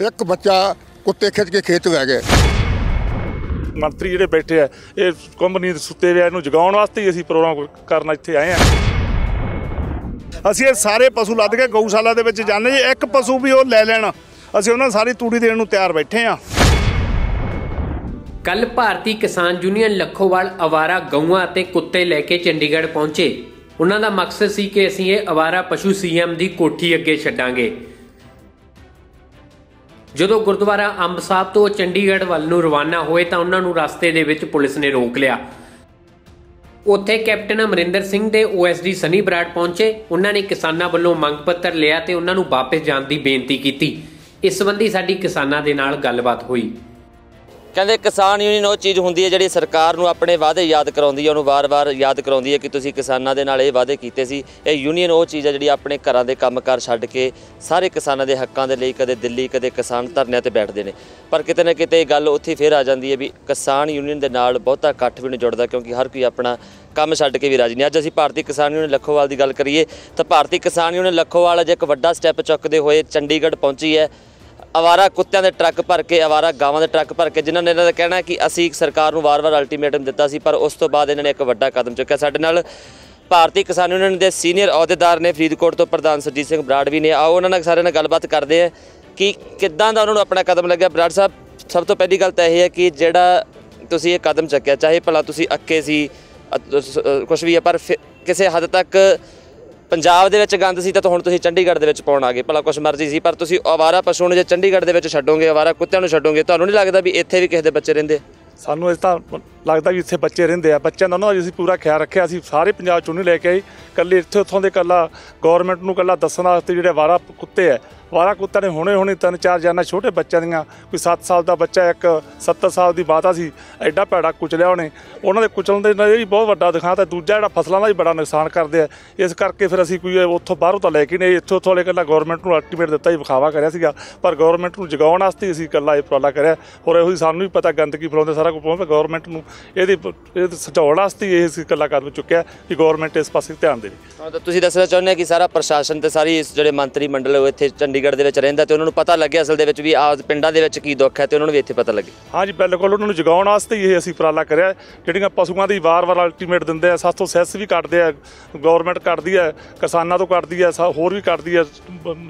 ਇੱਕ ਬੱਚਾ ਕੁੱਤੇ ਖਿੱਚ ਕੇ ਖੇਤ ਲੈ ਗਏ ਮੰਤਰੀ ਜਿਹੜੇ ਬੈਠੇ ਆ ਇਹ ਕੰਪਨੀ ਦੇ ਸੁੱਤੇ ਵਿਆ ਨੂੰ ਜਗਾਉਣ ਵਾਸਤੇ ਹੀ ਅਸੀਂ ਪ੍ਰੋਗਰਾਮ ਕਰਨ ਇੱਥੇ ਆਏ ਆ। ਅਸੀਂ ਇਹ ਸਾਰੇ ਪਸ਼ੂ ਲੱਦ ਕੇ ਗਊਸ਼ਾਲਾ ਦੇ ਵਿੱਚ ਜਾਂਦੇ ਜੀ ਇੱਕ ਪਸ਼ੂ ਵੀ ਉਹ ਲੈ ਲੈਣ। ਅਸੀਂ ਉਹਨਾਂ ਨੂੰ ਸਾਰੀ ਤੂੜੀ ਦੇਣ ਨੂੰ ਤਿਆਰ ਬੈਠੇ ਆ ਕੱਲ ਭਾਰਤੀ ਕਿਸਾਨ ਯੂਨੀਅਨ ਲੱਖੋਵਾਲ ਅਵਾਰਾ ਗਊਆਂ ਅਤੇ ਕੁੱਤੇ ਲੈ ਕੇ ਚੰਡੀਗੜ੍ਹ ਪਹੁੰਚੇ। ਉਹਨਾਂ ਦਾ ਮਕਸਦ ਸੀ ਕਿ ਅਸੀਂ ਇਹ ਅਵਾਰਾ ਪਸ਼ੂ ਸੀਐਮ ਦੀ ਕੋਠੀ ਅੱਗੇ ਛੱਡਾਂਗੇ। ਜਦੋਂ ਗੁਰਦੁਆਰਾ ਅੰਬ ਸਾਹਿਬ ਤੋਂ ਚੰਡੀਗੜ੍ਹ ਵੱਲ ਨੂੰ ਰਵਾਨਾ ਹੋਏ ਤਾਂ ਉਹਨਾਂ ਨੂੰ ਰਸਤੇ ਦੇ ਵਿੱਚ ਪੁਲਿਸ ਨੇ ਰੋਕ ਲਿਆ। ਉੱਥੇ ਕੈਪਟਨ ਅਮਰਿੰਦਰ ਸਿੰਘ ਦੇ ਓਐਸਡੀ ਸਨੀ ਬਰਾੜ ਪਹੁੰਚੇ। ਉਹਨਾਂ ਨੇ ਕਿਸਾਨਾਂ ਵੱਲੋਂ ਮੰਗ ਪੱਤਰ ਲਿਆ ਤੇ ਉਹਨਾਂ ਨੂੰ ਵਾਪਸ ਜਾਣ ਦੀ ਬੇਨਤੀ ਕੀਤੀ। ਇਸ ਸੰਬੰਧੀ ਸਾਡੀ ਕਿਸਾਨਾਂ ਦੇ ਨਾਲ ਗੱਲਬਾਤ ਹੋਈ। ਕਹਿੰਦੇ ਕਿਸਾਨ ਯੂਨੀਅਨ ਉਹ ਚੀਜ਼ ਹੁੰਦੀ ਹੈ ਜਿਹੜੀ ਸਰਕਾਰ ਨੂੰ ਆਪਣੇ ਵਾਅਦੇ ਯਾਦ ਕਰਾਉਂਦੀ ਹੈ, ਉਹਨੂੰ ਵਾਰ-ਵਾਰ ਯਾਦ ਕਰਾਉਂਦੀ ਹੈ ਕਿ ਤੁਸੀਂ ਕਿਸਾਨਾਂ ਦੇ ਨਾਲ ਇਹ ਵਾਅਦੇ ਕੀਤੇ ਸੀ। ਇਹ ਯੂਨੀਅਨ ਉਹ ਚੀਜ਼ ਹੈ ਜਿਹੜੀ ਆਪਣੇ ਘਰਾਂ ਦੇ ਕੰਮਕਾਰ ਛੱਡ ਕੇ ਸਾਰੇ ਕਿਸਾਨਾਂ ਦੇ ਹੱਕਾਂ ਦੇ ਲਈ ਕਦੇ ਦਿੱਲੀ, ਕਦੇ ਕਿਸਾਨ ਧਰਨਿਆਂ ਤੇ ਬੈਠਦੇ ਨੇ। ਪਰ ਕਿਤੇ ਨਾ ਕਿਤੇ ਇਹ ਗੱਲ ਉੱਥੇ ਫੇਰ ਆ ਜਾਂਦੀ ਹੈ ਵੀ ਕਿਸਾਨ ਯੂਨੀਅਨ ਦੇ ਨਾਲ ਬਹੁਤਾ ਇਕੱਠ ਵੀ ਨਹੀਂ ਜੁੜਦਾ ਕਿਉਂਕਿ ਹਰ ਕੋਈ ਆਪਣਾ ਕੰਮ ਛੱਡ ਕੇ ਵੀ ਰਾਜੀ ਨਹੀਂ। ਅੱਜ ਅਸੀਂ ਭਾਰਤੀ ਕਿਸਾਨ ਯੂਨੀਅਨ ਲੱਖੋਵਾਲ ਦੀ ਗੱਲ ਕਰੀਏ ਤਾਂ ਭਾਰਤੀ ਕਿਸਾਨ ਯੂਨੀਅਨ ਲੱਖੋਵਾਲ ਅਜੇ ਇੱਕ ਵੱਡਾ ਸਟੈਪ ਚੁੱਕਦੇ ਹੋਏ ਚੰਡੀਗੜ੍ਹ ਪਹੁੰਚੀ ਹੈ। ਅਵਾਰਾ ਕੁੱਤਿਆਂ ਦੇ ਟਰੱਕ ਭਰ ਕੇ ਅਵਾਰਾ ਗਾਵਾਂ ਦੇ ਟਰੱਕ ਭਰ ਕੇ, ਜਿਨ੍ਹਾਂ ਨੇ ਇਹਨਾਂ ਦਾ ਕਹਿਣਾ ਕਿ ਅਸੀਂ ਸਰਕਾਰ ਨੂੰ ਵਾਰ-ਵਾਰ ਅਲਟੀਮੇਟਮ ਦਿੱਤਾ ਸੀ, ਪਰ ਉਸ ਤੋਂ ਬਾਅਦ ਇਹਨਾਂ ਨੇ ਇੱਕ ਵੱਡਾ ਕਦਮ ਚੁੱਕਿਆ। ਸਾਡੇ ਨਾਲ ਭਾਰਤੀ ਕਿਸਾਨ ਯੂਨੀਅਨ ਦੇ ਸੀਨੀਅਰ ਅਹੁਦੇਦਾਰ ਨੇ ਫਰੀਦਕੋਟ ਤੋਂ ਪ੍ਰਧਾਨ ਸਰਜੀਤ ਸਿੰਘ ਬਰਾੜ ਵੀ ਨੇ। ਆਓ ਉਹਨਾਂ ਨਾਲ ਸਾਰਿਆਂ ਨਾਲ ਗੱਲਬਾਤ ਕਰਦੇ ਆ ਕਿ ਕਿੱਦਾਂ ਦਾ ਉਹਨਾਂ ਨੂੰ ਆਪਣਾ ਕਦਮ ਲੱਗਿਆ। ਬਰਾੜ ਸਾਹਿਬ, ਸਭ ਤੋਂ ਪਹਿਲੀ ਗੱਲ ਤਾਂ ਇਹ ਹੈ ਕਿ ਜਿਹੜਾ ਤੁਸੀਂ ਇਹ ਕਦਮ ਚੱਕਿਆ, ਚਾਹੇ ਭਲਾ ਤੁਸੀਂ ਅੱਕੇ ਸੀ ਕੁਝ ਵੀ ਹੈ, ਪਰ ਫਿਰ ਕਿਸੇ ਹੱਦ ਤੱਕ ਪੰਜਾਬ ਦੇ ਵਿੱਚ ਗੰਦ ਸੀ ਤਾਂ ਹੁਣ ਤੁਸੀਂ ਚੰਡੀਗੜ੍ਹ ਦੇ ਵਿੱਚ ਪਾਉਣ ਆ ਗਏ। ਭਲਾ ਕੁਛ ਮਰਜ਼ੀ ਸੀ, ਪਰ ਤੁਸੀਂ ਆਵਾਰਾ ਪਸ਼ੂ ਨੂੰ ਜੇ ਚੰਡੀਗੜ੍ਹ ਦੇ ਵਿੱਚ ਛੱਡੋਗੇ, ਆਵਾਰਾ ਕੁੱਤਿਆਂ ਨੂੰ ਛੱਡੋਗੇ, ਤੁਹਾਨੂੰ ਨਹੀਂ ਲੱਗਦਾ ਵੀ ਇੱਥੇ ਵੀ ਕਿਸੇ ਦੇ ਬੱਚੇ ਰਹਿੰਦੇ? ਸਾਨੂੰ ਇਸ ਤਾਂ ਲੱਗਦਾ ਵੀ ਇੱਥੇ ਬੱਚੇ ਰਹਿੰਦੇ ਆ। ਬੱਚਿਆਂ ਦਾ ਉਹਨਾਂ ਦਾ ਅਸੀਂ ਪੂਰਾ ਖਿਆਲ ਰੱਖਿਆ, ਅਸੀਂ ਸਾਰੇ ਪੰਜਾਬ ਚੋਂ ਨਹੀਂ ਲੈ ਕੇ ਆਏ। ਕੱਲੇ ਇੱਥੇ ਉੱਥੋਂ ਦੇ ਕੱਲਾ ਗਵਰਨਮੈਂਟ ਨੂੰ ਕੱਲਾ ਦੱਸਣ ਵਾਸਤੇ ਜਿਹੜੇ ਵਾਰਾ ਕੁੱਤੇ ਆ ਵਾਰਾ ਕੁੱਤਾ ਨੇ ਹੁਣੇ ਹੁਣੇ ਤਿੰਨ ਚਾਰ ਜਾਨਾਂ ਛੋਟੇ ਬੱਚਿਆਂ ਦੀਆਂ, ਕੋਈ 7 ਸਾਲ ਦਾ ਬੱਚਾ ਇੱਕ 70 ਸਾਲ ਦੀ ਮਾਤਾ ਸੀ, ਐਡਾ ਭੈੜਾ ਕੁਚਲਿਆ ਉਹਨੇ। ਉਹਨਾਂ ਦੇ ਕੁਚਲਣ ਦੇ ਨਾਲ ਇਹ ਵੀ ਬਹੁਤ ਵੱਡਾ ਦਿਖਾ ਤਾਂ ਦੂਜਾ ਜਿਹੜਾ ਫਸਲਾਂ ਦਾ ਵੀ ਬੜਾ ਨੁਕਸਾਨ ਕਰਦੇ ਆ। ਇਸ ਕਰਕੇ ਫਿਰ ਅਸੀਂ ਕੋਈ ਉੱਥੋਂ ਬਾਹਰੋਂ ਤਾਂ ਲੈ ਕੇ ਨਹੀਂ ਇੱਥੋਂ ਉੱਥੋਂ ਲੈ ਕੱਲਾ ਗਵਰਨਮੈਂਟ ਨੂੰ ਅਲਟੀਮੇਟ ਦਿੱਤਾ ਹੀ ਵਿਖਾਵਾ ਕਰਿਆ ਸੀਗਾ। ਪਰ ਗਵਰਨਮੈਂਟ ਨੂੰ ਜਗਾਉਣ ਵਾਸਤੇ ਹੀ ਅਸੀਂ ਕੱਲਾ ਇਹ ਉਪਰਾਲਾ ਕਰਿਆ। ਹੋਰ ਇਹੋ ਹੀ ਸਾਨੂੰ ਵੀ ਪਤਾ ਗੰਦਗੀ ਫਲਾਉਂਦੇ ਸਾਰਾ ਕੁਝ ਪਹੁੰਚਦਾ ਗਵਰਨਮੈਂਟ ਨੂੰ। ਇਹਦੀ ਇਹ ਸਜਾਉਣ ਵਾਸਤੇ ਹੀ ਇਹ ਅਸੀਂ ਕੱਲਾ ਕਦਮ ਚੁੱਕਿਆ ਕਿ ਗਵਰਨਮੈਂਟ ਇਸ ਪਾਸੇ ਧਿਆਨ ਦੇਵੇ। ਹਾਂ ਤਾਂ ਤੁਸੀਂ ਦੱਸਣਾ ਚਾਹੁੰਦੇ ਆ ਕਿ ਸਾਰਾ ਪ੍ਰਸ਼ਾਸਨ ਤੇ ਸਾਰੀ ਇਸ ਜਿਹੜੇ ਮੰਤਰੀ ਮੰਡਲ ਇੱਥੇ ਇੱਥੇ ਚੰਡੀਗੜ੍ਹ ਦੇ ਵਿੱਚ ਰਹਿੰਦਾ ਤੇ ਉਹਨਾਂ ਨੂੰ ਪਤਾ ਲੱਗਿਆ ਅਸਲ ਦੇ ਵਿੱਚ ਵੀ ਆ ਪਿੰਡਾਂ ਦੇ ਵਿੱਚ ਕੀ ਦੁੱਖ ਹੈ ਤੇ ਉਹਨਾਂ ਨੂੰ ਵੀ ਇੱਥੇ ਪਤਾ ਲੱਗੇ ਹਾਂਜੀ, ਬਿਲਕੁਲ ਉਹਨਾਂ ਨੂੰ ਜਗਾਉਣ ਵਾਸਤੇ ਇਹ ਅਸੀਂ ਉਪਰਾਲਾ ਕਰਿਆ। ਜਿਹੜੀਆਂ ਪਸ਼ੂਆਂ ਦੀ ਵਾਰ-ਵਾਰ ਅਲਟੀਮੇਟ ਦਿੰਦੇ ਆ ਸਾਥੋਂ ਸੈਸ ਵੀ ਕੱਟਦੇ ਆ ਗਵਰਨਮੈਂਟ ਕੱਟਦੀ ਆ, ਕਿਸਾਨਾਂ ਤੋਂ ਕੱਟਦੀ ਆ ਹੋਰ ਵੀ ਕੱਟਦੀ ਆ,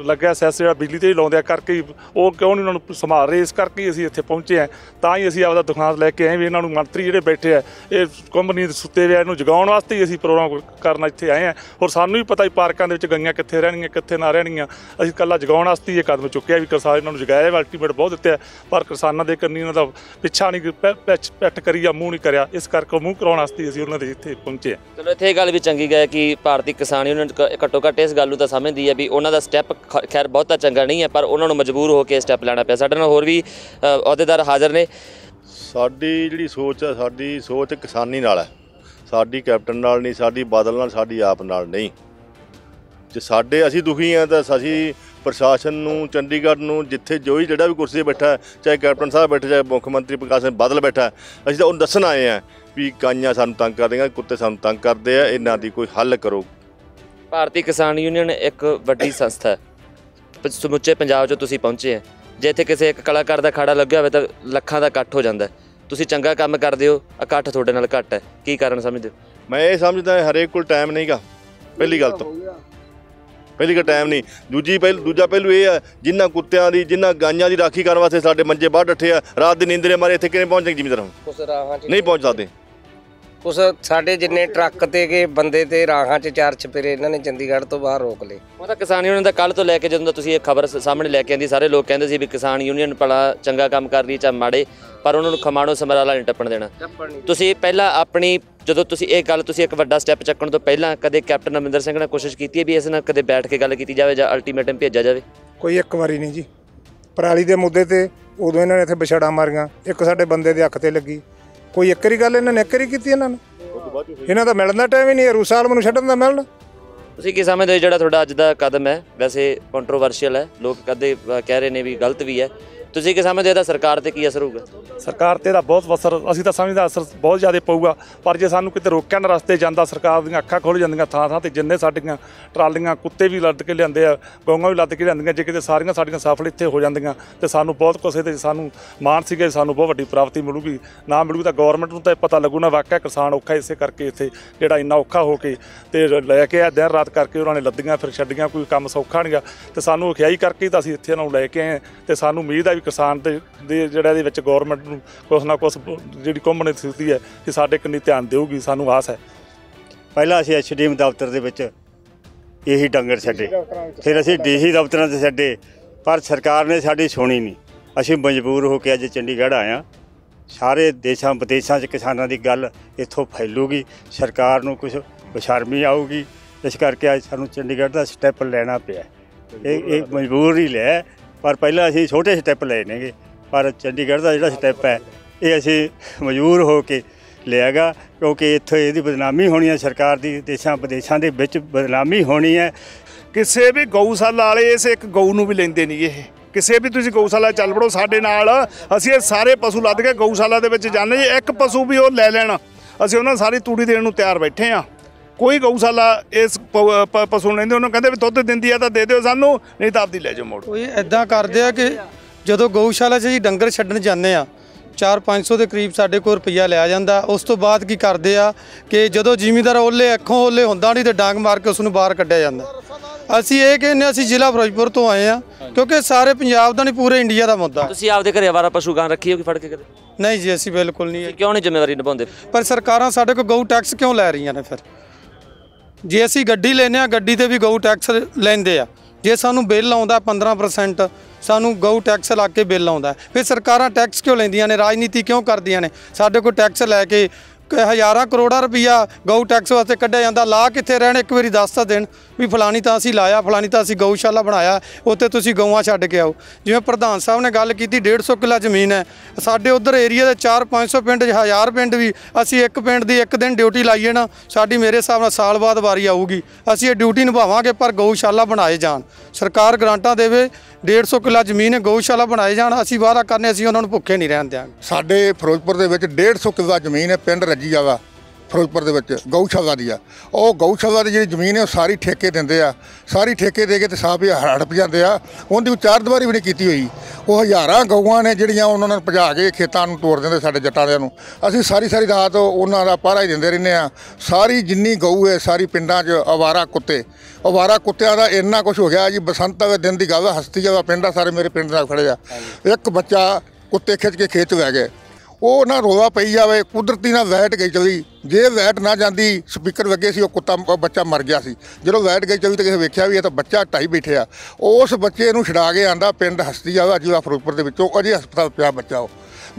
ਲੱਗਿਆ ਸੈਸ ਜਿਹੜਾ ਬਿਜਲੀ ਤੇ ਹੀ ਲਾਉਂਦੇ ਆ, ਕਰਕੇ ਉਹ ਕਿਉਂ ਨਹੀਂ ਉਹਨਾਂ ਨੂੰ ਸੰਭਾਲ ਰਹੇ? ਇਸ ਕਰਕੇ ਹੀ ਅਸੀਂ ਇੱਥੇ ਪਹੁੰਚੇ ਆ। ਤਾਂ ਹੀ ਅਸੀਂ ਆਪਦਾ ਦੁਕਾਨ ਲੈ ਕੇ ਆਏ ਵੀ ਇਹਨਾਂ ਨੂੰ ਮੰਤਰੀ ਜਿਹੜੇ ਬੈਠੇ ਆ, ਇਹ ਕੰਪਨੀ ਦੇ ਸੁੱਤੇ ਵਿਆ ਇਹਨੂੰ ਜਗਾਉਣ ਵਾਸਤੇ ਹੀ ਅਸੀਂ ਪ੍ਰੋਗਰਾਮ ਕਰਨ ਇੱਥੇ ਆਏ ਆ। ਹੋਰ ਸਾਨੂੰ ਵੀ ਪਤਾ ਹੀ ਪਾਰਕਾਂ ਦੇ ਵਿੱਚ ਗਈਆਂ ਕਿੱਥੇ ਰਹਿਣਗੀਆਂ, ਕਿੱਥੇ ਨਾ ਰਹਿਣਗੀਆਂ। ਅਸੀਂ ਕੱਲਾ ਜਗਾਉਣ ਵਾਸਤੇ ਹੀ ਇਹ ਕਦਮ ਚੁੱਕਿਆ ਵੀ ਕਿਸਾਨ ਇਹਨਾਂ ਨੂੰ ਜਗਾਇਆ ਅਲਟੀਮੇਟ ਬਹੁਤ ਦਿੱਤੇ ਪਰ ਕਿਸਾਨਾਂ ਦੇ ਕੰਨੀ ਇਹਨਾਂ ਦਾ ਪਿੱਛਾ ਨਹੀਂ ਪੈਟ ਕਰੀ ਜਾਂ ਮੂੰਹ ਨਹੀਂ ਕਰਿਆ ਇਸ ਕਰਕੇ ਮੂੰਹ ਕਰਾਉਣ ਵਾਸਤੇ ਹੀ ਅਸੀਂ ਉਹਨਾਂ ਦੇ ਇੱਥੇ ਪਹੁੰਚੇ ਚਲੋ ਇੱਥੇ ਇਹ ਗੱਲ ਵੀ ਚੰਗੀ ਗਈ ਕਿ ਭਾਰਤੀ ਕਿਸਾਨ ਯੂਨੀਅਨ ਘੱਟੋ ਘੱਟ ਇਸ ਗੱਲ ਨੂੰ ਤਾਂ ਸਮਝਦੀ ਹੈ ਵੀ ਉਹਨਾਂ ਦਾ ਸਟੈਪ ਖੈਰ ਬਹੁਤਾ ਚੰਗਾ ਨਹੀਂ ਹੈ ਪਰ ਉਹਨਾਂ ਨੂੰ ਮਜਬੂਰ ਹੋ ਕੇ ਸਟੈਪ ਲੈਣਾ ਪਿਆ। ਸਾਡੇ ਨਾਲ ਹੋਰ ਵੀ ਅਹੁਦੇਦਾਰ ਹਾਜ਼ਰ ਨੇ। ਸਾਡੀ ਜਿਹੜੀ ਸੋਚ ਹੈ ਸਾਡੀ ਸੋਚ ਕਿਸਾਨੀ ਨਾਲ ਹੈ। ਸਾਡੀ ਕੈਪਟਨ ਨਾਲ ਨਹੀਂ ਸਾਡੀ ਬਾਦਲ ਨਾਲ ਸਾਡੀ ਆਪ ਨਾਲ ਨਹੀਂ। ਜੇ ਸਾਡੇ ਅਸੀਂ ਦੁਖੀ ਆ ਤਾਂ ਅਸੀਂ ਪ੍ਰਸ਼ਾਸਨ ਨੂੰ ਚੰਡੀਗੜ੍ਹ ਨੂੰ ਜਿੱਥੇ ਜੋ ਵੀ ਜਿਹੜਾ ਵੀ ਕੁਰਸੀ ਤੇ ਬੈਠਾ ਹੈ, ਚਾਹੇ ਕੈਪਟਨ ਸਾਹਿਬ ਬੈਠੇ ਚਾਹੇ ਮੁੱਖ ਮੰਤਰੀ ਪ੍ਰਕਾਸ਼ ਸਿੰਘ ਬਾਦਲ ਬੈਠਾ ਹੈ, ਅਸੀਂ ਤਾਂ ਉਹਨੂੰ ਦੱਸਣ ਆਏ ਆ ਵੀ ਕਾਈਆਂ ਸਾਨੂੰ ਤੰਗ ਕਰਦੀਆਂ ਕੁੱਤੇ ਸਾਨੂੰ ਤੰਗ ਕਰਦੇ ਆ ਇਹਨਾਂ ਦੀ ਕੋਈ ਹੱਲ ਕਰੋ। ਭਾਰਤੀ ਕਿਸਾਨ ਯੂਨੀਅਨ ਇੱਕ ਵੱਡੀ ਸੰਸਥਾ ਹੈ। ਪ- ਸਮੁੱਚੇ ਪੰਜਾਬ 'ਚੋਂ ਤੁਸੀਂ ਪਹੁੰਚੇ ਆ। ਜੇ ਇੱਥੇ ਕਿਸੇ ਇੱਕ ਕਲਾਕਾਰ ਦਾ ਖਾੜਾ ਲੱਗਿਆ ਹੋਵੇ ਤਾਂ ਲੱਖਾਂ ਦਾ ਇਕੱਠ ਹੋ ਜਾਂਦਾ ਹੈ। ਤੁਸੀਂ ਚੰਗਾ ਕੰਮ ਕਰਦੇ ਹੋ ਇਕੱਠ ਤੁਹਾਡੇ ਨਾਲ ਘੱਟ ਹੈ। ਕੀ ਕਾਰਨ ਸਮਝਦੇ ਹੋ? ਮੈਂ ਇਹ ਸਮਝਦਾ ਹਰੇਕ ਕੋਲ ਟਾਈਮ ਨਹੀਂਗਾ ਪਹਿਲੀ ਗੱਲ ਤਾਂ। ਪਹਿਲੀ ਗੱਲ ਟਾਈਮ ਨਹੀਂ। ਦੂਜੀ ਪਹਿਲੂ ਦੂਜਾ ਪਹਿਲੂ ਇਹ ਆ ਜਿਨ੍ਹਾਂ ਕੁੱਤਿਆਂ ਦੀ ਜਿਨ੍ਹਾਂ ਗਾਈਆਂ ਦੀ ਰਾਖੀ ਕਰਨ ਵਾਸਤੇ ਸਾਡੇ ਮੰਜੇ ਬਾਹਰ ਡੱਠੇ ਆ ਰਾਤ ਦੀ ਨੀਂਦ ਨੇ ਮਾਰੇ ਇੱਥੇ ਕਿਵੇਂ ਪਹੁੰਚੇ ਜ਼ਿਮੀਦਾਰ ਹੁਣ ਕੁਛ ਰਾਹਾਂ 'ਚ ਨਹੀਂ ਪਹੁੰਚ ਸਕਦੇ। ਕੁਛ ਸਾਡੇ ਜਿੰਨੇ ਟਰੱਕ ਤੇ ਕੇ ਬੰਦੇ ਤੇ ਰਾਹਾਂ 'ਚ ਚਾਰ ਛਪੇਰੇ ਇਹਨਾਂ ਨੇ ਚੰਡੀਗੜ੍ਹ ਤੋਂ ਬਾਹਰ ਰੋਕ ਲਏ। ਉਹ ਤਾਂ ਕਿਸਾਨ ਯੂਨੀਅਨ ਦਾ ਕੱਲ ਤੋਂ ਲੈ ਕੇ ਜਦੋਂ ਦਾ ਤੁਸੀਂ ਇਹ ਖਬਰ ਸਾਹਮਣੇ ਲੈ ਕੇ ਆਂਦੀ ਸਾਰੇ ਲੋਕ ਕਹਿੰਦੇ ਸੀ ਵੀ ਕਿਸਾਨ ਯੂਨੀਅਨ ਭਲਾ ਚੰਗਾ ਕੰਮ ਕਰ ਰਹੀ ਚਾਹੇ ਮਾੜੇ ਪਰ ਉਹਨਾਂ ਨੂੰ ਖਮਾਣੋ ਸਮਰਾਲਾ ਨਹੀਂ ਟੱਪਣ ਦੇਣਾ। ਤੁਸੀਂ ਪਹਿਲਾਂ ਆਪਣੀ ਜਦੋਂ ਤੁਸੀਂ ਇਹ ਗੱਲ ਤੁਸੀਂ ਇੱਕ ਵੱਡਾ ਸਟੈਪ ਚੱਕਣ ਤੋਂ ਪਹਿਲਾਂ ਕਦੇ ਕੈਪਟਨ ਅਮਰਿੰਦਰ ਸਿੰਘ ਨਾਲ ਕੋਸ਼ਿਸ਼ ਕੀਤੀ ਹੈ ਵੀ ਇਸ ਨਾਲ ਕਦੇ ਬੈਠ ਕੇ ਗੱਲ ਕੀਤੀ ਜਾਵੇ ਜਾਂ ਅਲਟੀਮੇਟਮ ਭੇਜਿਆ ਜਾਵੇ? ਕੋਈ ਇੱਕ ਵਾਰੀ ਨਹੀਂ ਜੀ। ਪਰਾਲੀ ਦੇ ਮੁੱਦੇ ਤੇ ਉਦੋਂ ਇਹਨਾਂ ਨੇ ਇੱਥੇ ਵਿਛੜਾ ਮਾਰੀਆਂ। ਇੱਕ ਸਾਡੇ ਬੰਦੇ ਦੇ ਅੱਖ ਤੇ ਲੱਗੀ। ਕੋਈ ਇੱਕ ਵਾਰੀ ਗੱਲ ਇਹਨਾਂ ਨੇ, ਇੱਕ ਵਾਰੀ ਕੀਤੀ ਇਹਨਾਂ ਨੂੰ? ਇਹਨਾਂ ਦਾ ਮਿਲਣ ਦਾ ਟਾਈਮ ਹੀ ਨਹੀਂ ਹੈ ਰੂਸਾਲਮ ਨੂੰ ਛੱਡਣ ਦਾ ਮਿਲਣ। ਤੁਸੀਂ ਕੀ ਸਮਝਦੇ ਹੋ ਜਿਹੜਾ ਤੁਹਾਡਾ ਅੱਜ ਦਾ ਕਦਮ ਹੈ? ਵੈਸੇ ਕੰਟਰੋਵਰਸ਼ੀਅਲ ਹੈ, ਲੋਕ ਕਦੇ ਕਹਿ ਰਹੇ ਨੇ ਵੀ ਗਲਤ ਵੀ ਹੈ। ਤੁਸੀਂ ਕੀ ਸਮਝਦੇ ਇਹਦਾ ਸਰਕਾਰ ਤੇ ਕੀ ਅਸਰ ਹੋਊਗਾ? ਸਰਕਾਰ ਤੇ ਇਹਦਾ ਬਹੁਤ ਅਸਰ, ਅਸੀਂ ਤਾਂ ਸਮਝਦਾ ਅਸਰ ਬਹੁਤ ਜ਼ਿਆਦਾ ਪਊਗਾ, ਪਰ ਜੇ ਸਾਨੂੰ ਕਿਤੇ ਰੋਕਿਆ ਨਾ ਰਸਤੇ ਜਾਂਦਾ, ਸਰਕਾਰ ਦੀਆਂ ਅੱਖਾਂ ਖੁੱਲ ਜਾਂਦੀਆਂ ਥਾਂ ਥਾਂ ਤੇ ਜਿੰਨੇ ਸਾਡੀਆਂ ਟਰਾਲੀਆਂ, ਕੁੱਤੇ ਵੀ ਲੱਦ ਕੇ ਲਿਆਂਦੇ ਆ, ਗਊਆਂ ਵੀ ਲੱਦ ਕੇ ਲਿਆਂਦੀਆਂ, ਜੇ ਕਿਤੇ ਸਾਰੀਆਂ ਸਾਡੀਆਂ ਸਫਲ ਇੱਥੇ ਹੋ ਜਾਂਦੀਆਂ, ਤੇ ਸਾਨੂੰ ਬਹੁਤ ਕੁਛ ਇਹਦੇ ਸਾਨੂੰ ਮਾਣ ਸੀਗੇ ਸਾਨੂੰ ਬਹੁਤ ਵੱਡੀ ਪ੍ਰਾਪਤੀ ਮਿਲੂਗੀ, ਨਾ ਮਿਲੂਗੀ ਤਾਂ ਗਵਰਨਮੈਂਟ ਨੂੰ ਤਾਂ ਇਹ ਪਤਾ ਲੱਗੂ ਨਾ, ਵਾਕਿਆ ਕਿਸਾਨ ਔਖਾ ਇਸੇ ਕਰਕੇ ਇੱਥੇ ਜਿਹੜਾ ਇੰਨਾ ਔਖਾ ਹੋ ਕੇ ਤੇ ਲੈ ਕੇ ਆ ਦਿਨ ਰਾਤ ਕਰਕੇ ਉਹਨਾਂ ਨੇ ਲੱਦੀਆਂ ਫਿਰ ਛੱਡੀਆਂ, ਕੋਈ ਕੰਮ ਸੌਖਾ ਨਹੀਂ ਗਾ ਤੇ ਸਾਨੂੰ ਖਿਆਈ ਕਰਕੇ ਤਾਂ ਅਸੀਂ ਇੱਥੇ ਇਹਨਾਂ ਨੂੰ ਲੈ ਕੇ ਆਏ ਹਾਂ, ਤੇ ਸਾਨੂੰ ਉਮੀਦ ਆ ਵੀ ਕਿਸਾਨ ਦੇ ਦੇ ਜਿਹੜਾ ਇਹਦੇ ਵਿੱਚ ਗਵਰਨਮੈਂਟ ਨੂੰ ਕੁਛ ਨਾ ਕੁਛ ਜਿਹੜੀ ਕੌਮਨ ਸਥਿਤੀ ਹੈ ਕਿ ਸਾਡੇ ਕੰਨੀ ਧਿਆਨ ਦੇਊਗੀ, ਸਾਨੂੰ ਆਸ ਹੈ। ਪਹਿਲਾਂ ਅਸੀਂ ਐਸਡੀਐਮ ਦਫ਼ਤਰ ਦੇ ਵਿੱਚ ਇਹੀ ਡੰਗਰ ਛੱਡੇ। ਫਿਰ ਅਸੀਂ ਡੀਸੀ ਦਫ਼ਤਰਾਂ 'ਚ ਛੱਡੇ। ਪਰ ਸਰਕਾਰ ਨੇ ਸਾਡੀ ਸੁਣੀ ਨਹੀਂ। ਅਸੀਂ ਮਜਬੂਰ ਹੋ ਕੇ ਅੱਜ ਚੰਡੀਗੜ੍ਹ ਆਇਆ ਸਾਰੇ ਦੇਸ਼ਾਂ ਵਿਦੇਸ਼ਾਂ 'ਚ ਕਿਸਾਨਾਂ ਦੀ ਗੱਲ ਇੱਥੋਂ ਫੈਲੂਗੀ। ਸਰਕਾਰ ਨੂੰ ਕੁਝ ਬਸ਼ਰਮੀ ਆਊਗੀ। ਇਸ ਕਰਕੇ ਅੱਜ ਸਾਨੂੰ ਚੰਡੀਗੜ੍ਹ ਦਾ ਸਟੈਪ ਲੈਣਾ ਪਿਆ। ਇਹ ਇਹ ਮਜਬੂਰ ਹੀ ਲਿਆ ਪਰ ਪਹਿਲਾਂ ਅਸੀਂ ਛੋਟੇ ਸਟੈਪ ਲਏ ਨੇਗੇ, ਪਰ ਚੰਡੀਗੜ੍ਹ ਦਾ ਜਿਹੜਾ ਸਟੈਪ ਹੈ, ਇਹ ਅਸੀਂ ਮਜਬੂਰ ਹੋ ਕੇ ਲਿਆਗਾ, ਕਿਉਂਕਿ ਇੱਥੇ ਇਹਦੀ ਬਦਨਾਮੀ ਹੋਣੀ ਹੈ, ਸਰਕਾਰ ਦੀ ਦੇਸ਼ਾਂ ਵਿਦੇਸ਼ਾਂ ਦੇ ਵਿੱਚ ਬਦਨਾਮੀ ਹੋਣੀ ਹੈ। ਕਿਸੇ ਵੀ ਗਊਸ਼ਾਲਾ ਵਾਲੇ ਇਸ ਇੱਕ ਗਊ ਨੂੰ ਵੀ ਲੈਂਦੇ ਨਹੀਂ ਇਹ। ਕਿਸੇ ਵੀ ਤੁਸੀਂ ਗਊਸ਼ਾਲਾ ਚੱਲ ਪੜੋ ਸਾਡੇ ਨਾਲ, ਅਸੀਂ ਇਹ ਸਾਰੇ ਪਸ਼ੂ ਲੱਦ ਕੇ ਗਊਸ਼ਾਲਾ ਦੇ ਵਿੱਚ ਜਾਂਦੇ ਜੀ ਇੱਕ ਪਸ਼ੂ ਵੀ ਉਹ ਲੈ ਲੈਣਾ। ਅਸੀਂ ਉਹਨਾਂ ਨੂੰ ਸਾਰੀ ਤੂੜੀ ਦੇਣ ਨੂੰ ਤਿਆਰ ਬੈਠੇ ਆ ਕੋਈ ਗਊਸ਼ਾਲਾ ਇਸ ਪ- ਪ- ਪਸ਼ੂ ਨੂੰ ਲੈਂਦੇ ਉਹਨੂੰ ਕਹਿੰਦੇ ਵੀ ਦੁੱਧ ਦਿੰਦੀ ਆ ਤਾਂ ਦੇ ਦਿਓ ਸਾਨੂੰ ਨਹੀਂ ਤਾਂ ਆਪਦੀ ਲੈ ਜਾਓ ਮੋੜ। ਇਹ ਇਦਾਂ ਕਰਦੇ ਆ ਕਿ ਜਦੋਂ ਗਊਸ਼ਾਲਾ 'ਚ ਜੀ ਡੰਗਰ ਛੱਡਣ ਜਾਂਦੇ ਆ 4-500 ਦੇ ਕਰੀਬ ਸਾਡੇ ਕੋਲ ਰੁਪਈਆ ਲਿਆ ਜਾਂਦਾ ਉਸ ਤੋਂ ਬਾਅਦ ਕੀ ਕਰਦੇ ਆ ਕਿ ਜਦੋਂ ਜ਼ਿਮੀਂਦਾਰ ਓਲੇ ਅੱਖੋਂ ਓਲੇ ਹੁੰਦਾ ਨਹੀਂ ਤੇ ਡਾਂਗ ਮਾਰ ਕੇ ਉਸ ਨੂੰ ਬਾਹਰ ਕੱਢਿਆ ਜਾਂਦਾ। ਅਸੀਂ ਇਹ ਕਹਿੰਦੇ ਅਸੀਂ ਜ਼ਿਲ੍ਹਾ ਫਿਰੋਜ਼ਪੁਰ ਤੋਂ ਆਏ ਆ ਕਿਉਂਕਿ ਸਾਰੇ ਪੰਜਾਬ ਦਾ ਨਹੀਂ ਪੂਰੇ ਇੰਡੀਆ ਦਾ ਮੁੱਦਾ। ਤੁਸੀਂ ਆਪਦੇ ਘਰੇ ਆਵਾਰਾ ਪਸ਼ੂ ਗਾਂ ਰੱਖੀ ਹੋ ਕਿ ਫੜ ਕੇ ਕਦੇ? ਨਹੀਂ ਜੀ ਅਸੀਂ ਬਿਲਕੁਲ ਨਹੀਂ। ਤੁਸੀਂ ਕਿਉਂ ਨਹੀਂ ਜ਼ਿੰਮੇਵਾਰੀ ਨਿਭਾਉਂਦੇ? ਪਰ ਸਰਕਾਰਾਂ ਸਾਡੇ ਕੋਲ ਗਊ ਟੈਕਸ ਕਿਉਂ ਲੈ ਰਹੀਆਂ ਨੇ ਫਿਰ? ਜੇ ਅਸੀਂ ਗੱਡੀ ਲੈਨੇ ਆ ਗੱਡੀ ਤੇ ਵੀ ਗਊ ਟੈਕਸ ਲੈਂਦੇ ਆ। ਜੇ ਸਾਨੂੰ ਬਿੱਲ ਆਉਂਦਾ 15% ਸਾਨੂੰ ਗਊ ਟੈਕਸ ਲਾ ਕੇ ਬਿੱਲ ਆਉਂਦਾ। ਫਿਰ ਸਰਕਾਰਾਂ ਟੈਕਸ ਕਿਉਂ ਲੈਂਦੀਆਂ ਨੇ? ਰਾਜਨੀਤੀ ਕਿਉਂ ਕਰਦੀਆਂ ਨੇ? ਸਾਡੇ ਕੋਲ ਟੈਕਸ ਲੈ ਕੇ ਹਜ਼ਾਰਾਂ ਕਰੋੜਾਂ ਰੁਪਈਆ ਗਊ ਟੈਕਸ ਵਾਸਤੇ ਕੱਢਿਆ ਜਾਂਦਾ। ਲਾ ਕਿੱਥੇ ਰਹਿਣ? ਇੱਕ ਵਾਰੀ ਦੱਸ ਤਾਂ ਦੇਣ ਵੀ ਫਲਾਣੀ ਤਾਂ ਅਸੀਂ ਲਾਇਆ, ਫਲਾਣੀ ਤਾਂ ਅਸੀਂ ਗਊਸ਼ਾਲਾ ਬਣਾਇਆ, ਉੱਥੇ ਤੁਸੀਂ ਗਊਆਂ ਛੱਡ ਕੇ ਆਓ। ਜਿਵੇਂ ਪ੍ਰਧਾਨ ਸਾਹਿਬ ਨੇ ਗੱਲ ਕੀਤੀ 150 ਕਿੱਲਾ ਜ਼ਮੀਨ ਹੈ। ਸਾਡੇ ਉਧਰ ਏਰੀਆ ਦੇ 4-500 ਪਿੰਡ, ਹਜ਼ਾਰ ਪਿੰਡ ਵੀ, ਅਸੀਂ ਇੱਕ ਪਿੰਡ ਦੀ ਇੱਕ ਦਿਨ ਡਿਊਟੀ ਲਾਈਏ ਨਾ, ਸਾਡੀ ਮੇਰੇ ਹਿਸਾਬ ਨਾਲ ਸਾਲ ਬਾਅਦ ਵਾਰੀ ਆਊਗੀ। ਅਸੀਂ ਇਹ ਡਿਊਟੀ ਨਿਭਾਵਾਂਗੇ, ਪਰ ਗਊਸ਼ਾਲਾ ਬਣਾਏ ਜਾਣ। ਸਰਕਾਰ ਗ੍ਰਾਂਟਾਂ ਦੇਵੇ 150 ਕਿੱਲਾ ਜ਼ਮੀਨ ਗਊਸ਼ਾਲਾ ਬਣਾਏ ਜਾਣ, ਅਸੀਂ ਵਾਅਦਾ ਕਰਨੇ, ਅਸੀਂ ਉਹਨਾਂ ਨੂੰ ਭੁੱਖੇ ਨਹੀਂ ਰਹਿਣ ਦਿਆਂਗੇ। ਸਾਡੇ ਫਿਰੋਜ਼ਪੁਰ ਦੇ ਵਿੱਚ 150 ਕਿੱਲਾ ਜ਼ਮੀਨ ਹੈ, ਪਿੰਡ ਰੱਜੀ ਵਾ ਫਿਰੋਜ਼ਪੁਰ ਦੇ ਵਿੱਚ ਗਊਸ਼ਾਲਾ ਦੀ ਆ। ਉਹ ਗਊਸ਼ਾਲਾ ਦੀ ਜਿਹੜੀ ਜ਼ਮੀਨ ਹੈ ਉਹ ਸਾਰੀ ਠੇਕੇ ਦਿੰਦੇ ਆ। ਸਾਰੀ ਠੇਕੇ ਦੇ ਕੇ ਤੇ ਸਾਹ ਵੀ ਹੜਪ ਜਾਂਦੇ ਆ। ਉਹਦੀ ਕੋਈ ਚਾਰ ਦੀਵਾਰੀ ਵੀ ਨਹੀਂ ਕੀਤੀ ਹੋਈ। ਉਹ ਹਜ਼ਾਰਾਂ ਗਊਆਂ ਨੇ ਜਿਹੜੀਆਂ ਉਹਨਾਂ ਨੂੰ ਭਜਾ ਕੇ ਖੇਤਾਂ ਨੂੰ ਤੋੜ ਦਿੰਦੇ ਸਾਡੇ ਜੱਟਾਂ ਦਿਆਂ ਨੂੰ। ਅਸੀਂ ਸਾਰੀ ਸਾਰੀ ਰਾਤ ਉਹਨਾਂ ਦਾ ਪਹਿਰਾ ਹੀ ਦਿੰਦੇ ਰਹਿੰਦੇ ਆ। ਸਾਰੀ ਜਿੰਨੀ ਗਊ ਹੈ ਸਾਰੀ ਪਿੰਡਾਂ 'ਚ ਅਵਾਰਾ ਕੁੱਤੇ। ਅਵਾਰਾ ਕੁੱਤਿਆਂ ਦਾ ਇੰਨਾ ਕੁਝ ਹੋ ਗਿਆ ਜੀ ਬਸੰਤ ਦੇ ਦਿਨ ਦੀ ਗੱਲ ਆ, ਹਸਤੀ ਜਾਵਾ ਪਿੰਡ ਆ ਸਾਰੇ ਮੇਰੇ ਪਿੰਡ ਨਾਲ ਖੜੇ ਆ। ਇੱਕ ਬੱਚਾ ਕੁੱਤੇ ਖਿੱਚ ਕੇ ਖੇਤ 'ਚ ਲੈ ਗਏ ਉਹ ਨਾ ਰੋਲਾ ਪਈ ਜਾਵੇ ਕੁਦਰਤੀ ਨਾਲ ਵੈਟ ਗਈ ਚਲੀ। ਜੇ ਵੈਟ ਨਾ ਜਾਂਦੀ ਸਪੀਕਰ ਲੱਗੇ ਸੀ ਉਹ ਕੁੱਤਾ ਬੱਚਾ ਮਰ ਗਿਆ ਸੀ। ਜਦੋਂ ਵੈਟ ਗਈ ਚਲੀ ਤਾਂ ਕਿਸੇ ਵੇਖਿਆ ਵੀ ਇਹ ਤਾਂ ਬੱਚਾ ਢਾਈ ਬੈਠਿਆ ਉਸ ਬੱਚੇ ਨੂੰ ਛਡਾ ਕੇ ਆਂਦਾ ਪਿੰਡ ਹਸਤੀ ਜਾਵਾ ਜ਼ਿਲ੍ਹਾ ਫਿਰੋਜ਼ਪੁਰ ਦੇ ਵਿੱਚੋਂ ਅਜੇ ਹਸਪਤਾਲ ਪਿਆ ਬੱਚਾ ਉਹ।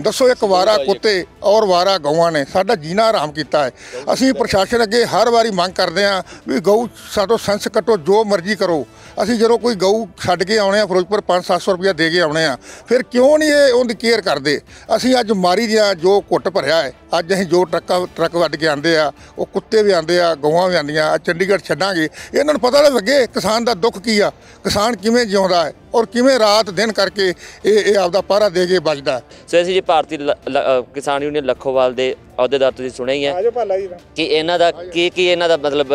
ਦੱਸੋ ਇੱਕ ਵਾਰਾ ਕੁੱਤੇ ਔਰ ਵਾਰਾ ਗਊਆਂ ਨੇ ਸਾਡਾ ਜੀਣਾ ਆਰਾਮ ਕੀਤਾ ਹੈ। ਅਸੀਂ ਪ੍ਰਸ਼ਾਸਨ ਅੱਗੇ ਹਰ ਵਾਰੀ ਮੰਗ ਕਰਦੇ ਹਾਂ ਵੀ ਗਊ ਸਾਡੋ ਸੰਸ ਕੱਟੋ ਜੋ ਮਰਜ਼ੀ ਕਰੋ। ਅਸੀਂ ਜਦੋਂ ਕੋਈ ਗਊ ਛੱਡ ਕੇ ਆਉਣੇ ਆ ਫਿਰੋਜ਼ਪੁਰ 5-700 ਰੁਪਇਆ ਦੇ ਕੇ ਆਉਣੇ ਆ ਫਿਰ ਕਿਉਂ ਨਹੀਂ ਇਹ ਉਹਦੀ ਕੇਅਰ ਕਰਦੇ? ਅਸੀਂ ਅੱਜ ਮਾਰੀ ਦੀਆਂ ਜੋ ਘੁੱਟ ਭਰਿਆ ਹੈ ਅੱਜ ਅਸੀਂ ਜੋ ਟਰੱਕਾਂ ਟਰੱਕ ਵੱਢ ਕੇ ਆਂਦੇ ਆ ਉਹ ਕੁੱਤੇ ਵੀ ਆਂਦੇ ਆ ਗਊਆਂ ਵੀ ਆਂਦੀਆਂ ਆ ਚੰਡੀਗੜ੍ਹ ਛੱਡਾਂਗੇ। ਇਹਨਾਂ ਨੂੰ ਪਤਾ ਲੱਗੇ ਕਿਸਾਨ ਦਾ ਦੁੱਖ ਕੀ ਆ? ਕਿਸਾਨ ਕਿਵੇਂ ਜਿਉਂਦਾ ਹੈ? ਔਰ ਕਿਵੇਂ ਰਾਤ ਦਿਨ ਕਰਕੇ ਇਹ ਇਹ ਆਪਦਾ ਪਾਰਾ ਦੇ ਕੇ ਬਚਦਾ ਸੋ ਅਸੀਂ ਜੀ ਭਾਰਤੀ ਕਿਸਾਨ ਯੂਨੀਅਨ ਲੱਖੋਵਾਲ ਦੇ ਅਹੁਦੇਦਾਰ ਤੁਸੀਂ ਸੁਣਿਆ ਹੀ ਹੈ ਕਿ ਇਹਨਾਂ ਦਾ ਕੀ ਕੀ ਇਹਨਾਂ ਦਾ ਮਤਲਬ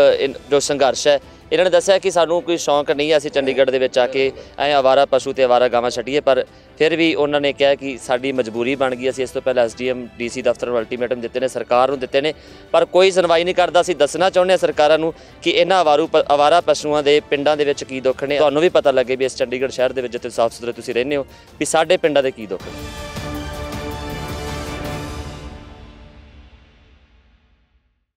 ਜੋ ਸੰਘਰਸ਼ ਹੈ ਇਹਨਾਂ ਨੇ ਦੱਸਿਆ ਕਿ ਸਾਨੂੰ ਕੋਈ ਸ਼ੌਂਕ ਨਹੀਂ ਹੈ, ਅਸੀਂ ਚੰਡੀਗੜ੍ਹ ਦੇ ਵਿੱਚ ਆ ਕੇ ਐ ਆਵਾਰਾ ਪਸ਼ੂ ਤੇ ਆਵਾਰਾ ਗਾਵਾਂ ਛੱਡੀਏ, ਪਰ ਫਿਰ ਵੀ ਉਹਨਾਂ ਨੇ ਕਿਹਾ ਕਿ ਸਾਡੀ ਮਜਬੂਰੀ ਬਣ ਗਈ, ਅਸੀਂ ਇਸ ਤੋਂ ਪਹਿਲਾਂ ਐਸਡੀਐਮ, ਡੀਸੀ ਦਫ਼ਤਰ ਨੂੰ ਅਲਟੀਮੇਟਮ ਦਿੱਤੇ ਨੇ, ਸਰਕਾਰ ਨੂੰ ਦਿੱਤੇ ਨੇ, ਪਰ ਕੋਈ ਸੁਣਵਾਈ ਨਹੀਂ ਕਰਦਾ। ਅਸੀਂ ਦੱਸਣਾ ਚਾਹੁੰਦੇ ਹਾਂ ਸਰਕਾਰਾਂ ਨੂੰ ਕਿ ਇਹਨਾਂ ਆਵਾਰੂ ਪ- ਆਵਾਰਾ ਪਸ਼ੂਆਂ ਦੇ ਪਿੰਡਾਂ ਦੇ ਵਿੱਚ ਕੀ ਦੁੱਖ ਨੇ। ਤੁਹਾਨੂੰ ਵੀ ਪਤਾ ਲੱਗੇ ਵੀ ਇਸ ਚੰਡੀਗੜ੍ਹ ਸ਼ਹਿਰ ਦੇ ਵਿੱਚ ਜਿੱਥੇ ਸਾਫ਼ ਸੁਥਰੇ ਤੁਸੀਂ ਰਹਿੰਦੇ ਹੋ, ਵੀ ਸਾਡੇ ਪਿੰਡਾਂ ਦੇ ਕੀ ਦੁੱਖ ਨੇ।